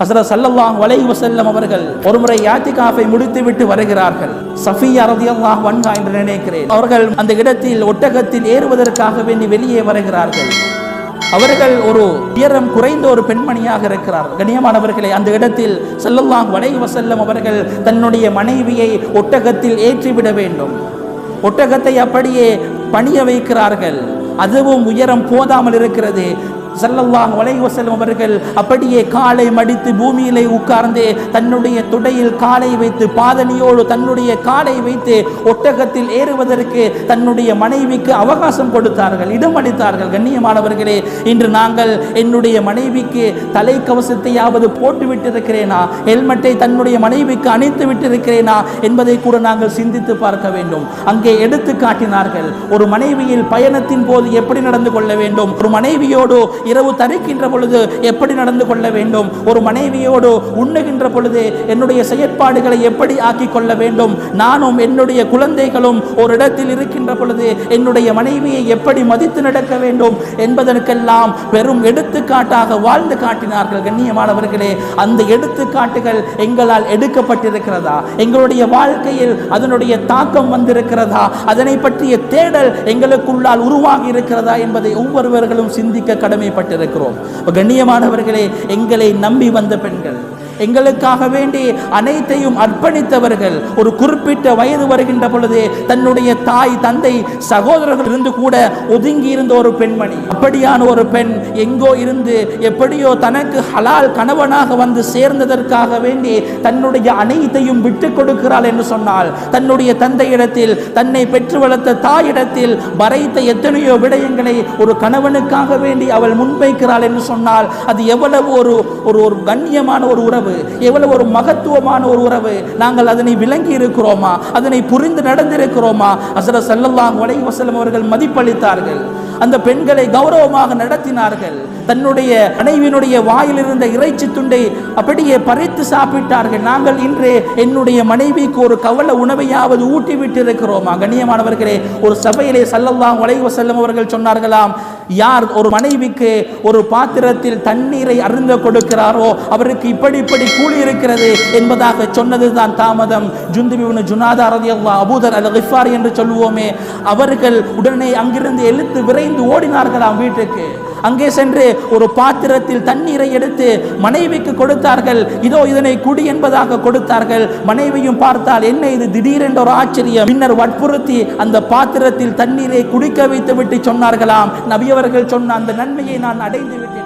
ஹசரத் சல்லல்லாஹ் வலை வசல்லம் அவர்கள் ஒருமுறை யாத்திகாஃபை முடித்துவிட்டு வருகிறார்கள். சஃபியா ரலியல்லாஹு வன்கா என்று நினைக்கிறேன். அவர்கள் அந்த இடத்தில் ஒட்டகத்தில் ஏறுவதற்காக வேண்டி வெளியே வருகிறார்கள். அவர்கள் ஒரு உயரம் குறைந்த ஒரு பெண்மணியாக இருக்கிறார் கண்ணியமானவர்களை அந்த இடத்தில் ஸல்லல்லாஹு வலை வசல்லம் அவர்கள் தன்னுடைய மனைவியை ஒட்டகத்தில் ஏற்றிவிட வேண்டும். ஒட்டகத்தை அப்படியே பணிய வைக்கிறார்கள். அதுவும் உயரம் போதாமல் இருக்கிறது. சல்லல்லாஹ் அலைஹி அவர்கள் அப்படியே காலை மடித்து பூமியிலே உட்கார்ந்து தன்னுடைய துடையில் காலை வைத்து பாதணியோடு தன்னுடைய காலை வைத்து ஒட்டகத்தில் ஏறுவதற்கு தன்னுடைய மனைவிக்கு அவகாசம் கொடுத்தார்கள் இடம் அளித்தார்கள். கண்ணியமானவர்களே இன்று நாங்கள் என்னுடைய மனைவிக்கு தலைக்கவசத்தையாவது போட்டு விட்டிருக்கிறேனா? ஹெல்மெட்டை தன்னுடைய மனைவிக்கு அணித்து விட்டிருக்கிறேனா? என்பதை கூட நாங்கள் சிந்தித்து பார்க்க வேண்டும். அங்கே எடுத்து காட்டினார்கள் ஒரு மனைவியில் பயணத்தின் போது எப்படி நடந்து கொள்ள வேண்டும்? ஒரு மனைவியோடு இரவு தரிக்கின்ற பொழுது எப்படி நடந்து கொள்ள வேண்டும்? ஒரு மனைவியோடு உண்ணுகின்ற பொழுது என்னுடைய செயற்பாடுகளை எப்படி ஆக்கிக் கொள்ள வேண்டும்? நானும் என்னுடைய குழந்தைகளும் ஒரு இடத்தில் இருக்கின்ற பொழுது என்னுடைய மனைவியை எப்படி மதித்து நடக்க வேண்டும் என்பதற்கெல்லாம் பெரும் எடுத்துக்காட்டாக வாழ்ந்து காட்டினார்கள் கண்ணியமானவர்களே. அந்த எடுத்துக்காட்டுகள் எங்களால் எடுக்கப்பட்டிருக்கிறதா? எங்களுடைய வாழ்க்கையில் அதனுடைய தாக்கம் வந்திருக்கிறதா? அதனை பற்றிய தேடல் எங்களுக்குள்ளால் உருவாகி இருக்கிறதா என்பதை ஒவ்வொருவர்களும் சிந்திக்க கடமை கடமைப்பட்டிருக்கிறோம் கண்ணியமானவர்களே எங்களை நம்பி வந்த பெண்கள் எங்களுக்காக வேண்டி அனைத்தையும் அர்ப்பணித்தவர்கள் ஒரு குறிப்பிட்ட வயது வருகின்ற பொழுது தன்னுடைய தாய் தந்தை சகோதரர்கள் இருந்து கூட ஒதுங்கி இருந்த ஒரு பெண்மணி. அப்படியான ஒரு பெண் எங்கோ இருந்து எப்படியோ தனக்கு ஹலால் கணவனாக வந்து சேர்ந்ததற்காக வேண்டி தன்னுடைய அனைத்தையும் விட்டு கொடுக்கிறாள் என்று சொன்னால் தன்னுடைய தந்தையிடத்தில் தன்னை பெற்று வளர்த்த தாயிடத்தில் வரைத்த எத்தனையோ விடயங்களை ஒரு கணவனுக்காக வேண்டி அவள் முன்வைக்கிறாள் என்று சொன்னால் அது எவ்வளவு ஒரு ஒரு ஒரு கண்ணியமான ஒரு உறவு. எவ்வளவு ஒரு மகத்துவமான ஒரு உறவு. நாங்கள் அதனை விளங்கி இருக்கிறோமா? அதனை புரிந்து நடந்திருக்கிறோமா? அசர சல்லல்லாஹு வலை வசலம் அவர்கள் மதிப்பளித்தார்கள். அந்த பெண்களை கௌரவமாக நடத்தினார்கள். தன்னுடைய மனைவியினுடைய வாயில் இருந்த இறைச்சி துண்டை அப்படியே பறித்து சாப்பிட்டார்கள். நாங்கள் இன்று என்னுடைய மனைவிக்கு ஒரு கவல உணவையாவது ஊட்டி விட்டிருக்கிறோமா கண்ணியமானவர்களே ஒரு சபையிலே சல்லல்லாஹு அலைஹி செல்லும் அவர்கள் சொன்னார்களாம் யார் ஒரு மனைவிக்கு ஒரு பாத்திரத்தில் தண்ணீரை அருந்த கொடுக்கிறாரோ அவருக்கு இப்படி இப்படி கூலி இருக்கிறது என்பதாக சொன்னதுதான் தாமதம். ஜுந்து ஜுனாதா ரதியல்லாஹ் அபூதர் அல் கிஃபார் என்று சொல்லுவோமே அவர்கள் உடனே அங்கிருந்து எழுத்து விரை விரைந்து ஓடினார்களாம் வீட்டுக்கு. அங்கே சென்று ஒரு பாத்திரத்தில் தண்ணீரை எடுத்து மனைவிக்கு கொடுத்தார்கள். இதோ இதனை குடி என்பதாக கொடுத்தார்கள். மனைவியும் பார்த்தால் என்ன இது? திடீரென்ற ஒரு ஆச்சரியம். பின்னர் வற்புறுத்தி அந்த பாத்திரத்தில் தண்ணீரை குடிக்க வைத்து விட்டு சொன்னார்களாம். நபியவர்கள் சொன்ன அந்த நன்மையை நான் அடைந்து விட்டேன்